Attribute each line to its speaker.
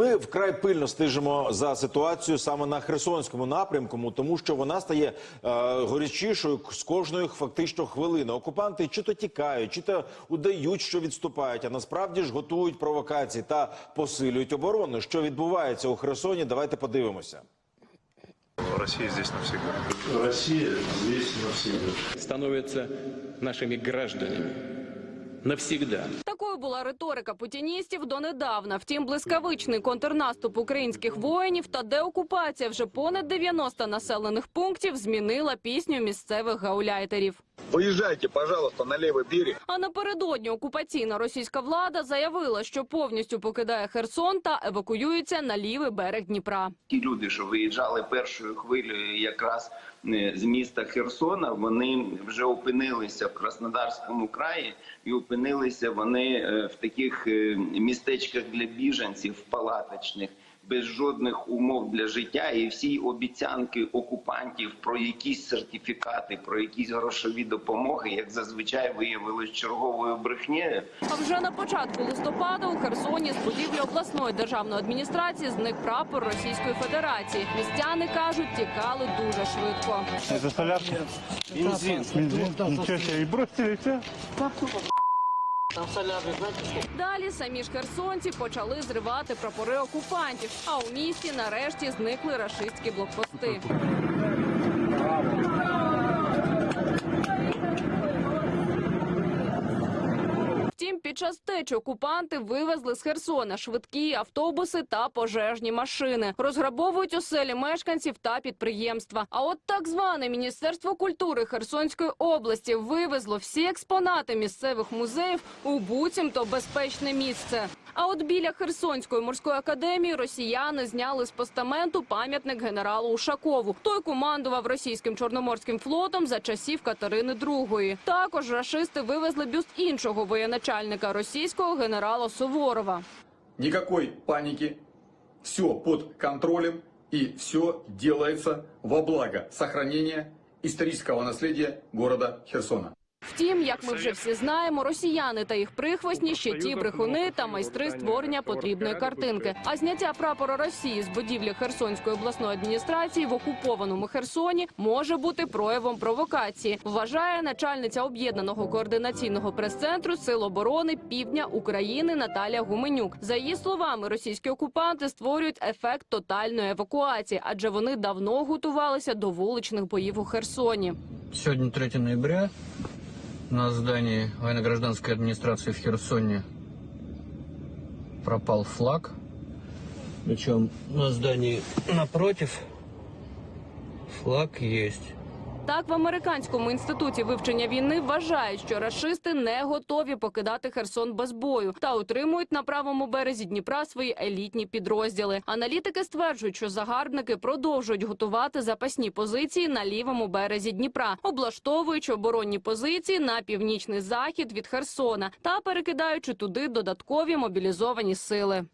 Speaker 1: Ми вкрай пильно стежимо за ситуацією саме на Херсонському напрямку, тому що вона стає е, горячішою з кожної фактично хвилини. Окупанти чи то тікають, чи то удають, що відступають, а насправді ж готують провокації та посилюють оборону. Що відбувається у Херсоні? Давайте подивимося.
Speaker 2: Россия здесь навсегда.
Speaker 3: Россия здесь навсегда.
Speaker 4: становятся нашими гражданами навсегда.
Speaker 5: Такою була риторика путіністів донедавна. Втім, блискавичний контрнаступ українських воїнів та деокупація вже понад 90 населених пунктів змінила пісню місцевих гауляйтерів.
Speaker 6: Выезжайте, пожалуйста, на левый берег.
Speaker 5: А напередодні окупаційна російська влада заявила, що повністю покидає Херсон та евакуюється на лівий берег Дніпра.
Speaker 7: ті люди, що виїжджали першою хвилею якраз е, з міста Херсона, вони вже опинилися в Краснодарському краї і опинилися вони е, в таких е, містечках для біженців палаточних. Без жодних умов для життя і всі обіцянки окупантів про якісь сертифікати, про якісь грошові допомоги, як зазвичай виявилось черговою брехнею.
Speaker 5: А вже на початку листопада у Херсоні з будівлі обласної державної адміністрації зник прапор Російської Федерації. Містяни кажуть, тікали дуже швидко.
Speaker 8: Солярка? Бензин. Бросили все?
Speaker 5: Далі самі ж херсонці почали зривати прапори окупантів. А у місті нарешті зникли рашистські блокпости. Втім, під час течі окупанти вивезли з Херсона швидкі автобуси та пожежні машини, розграбовують оселі мешканців та підприємства. А от так зване міністерство культури Херсонської області вивезло всі експонати місцевих музеїв у буцімто безпечне місце. А от біля Херсонської морської академії росіяни зняли з постаменту пам'ятник генералу Ушакову. Той командував російським чорноморським флотом за часів Катерини II. Також рашисти вивезли бюст іншого воєначальника російського генерала Суворова.
Speaker 9: Никакой паники. Все под контролем и все делается во благо сохранения исторического наследия города Херсона.
Speaker 5: Втім, як ми вже всі знаємо, росіяни та їх прихвостні ще ті брехуни та майстри створення потрібної картинки. А зняття прапора Росії з будівлі Херсонської обласної адміністрації в окупованому Херсоні може бути проявом провокації. Вважає начальниця об'єднаного координаційного прес-центру Сил оборони Півдня України Наталя Гуменюк. За її словами, російські окупанти створюють ефект тотальної евакуації, адже вони давно готувалися до вуличних боїв у Херсоні.
Speaker 10: Сегодня 3 ноября на здании военно-гражданской администрации в Херсоне пропал флаг. Причем на здании напротив флаг есть.
Speaker 5: Так, в американському інституті вивчення війни вважають, що рашисти не готові покидати Херсон без бою та утримують на правому березі Дніпра свої елітні підрозділи. Аналітики стверджують, що загарбники продовжують готувати запасні позиції на лівому березі Дніпра, облаштовуючи оборонні позиції на північний захід від Херсона та перекидаючи туди додаткові мобілізовані сили.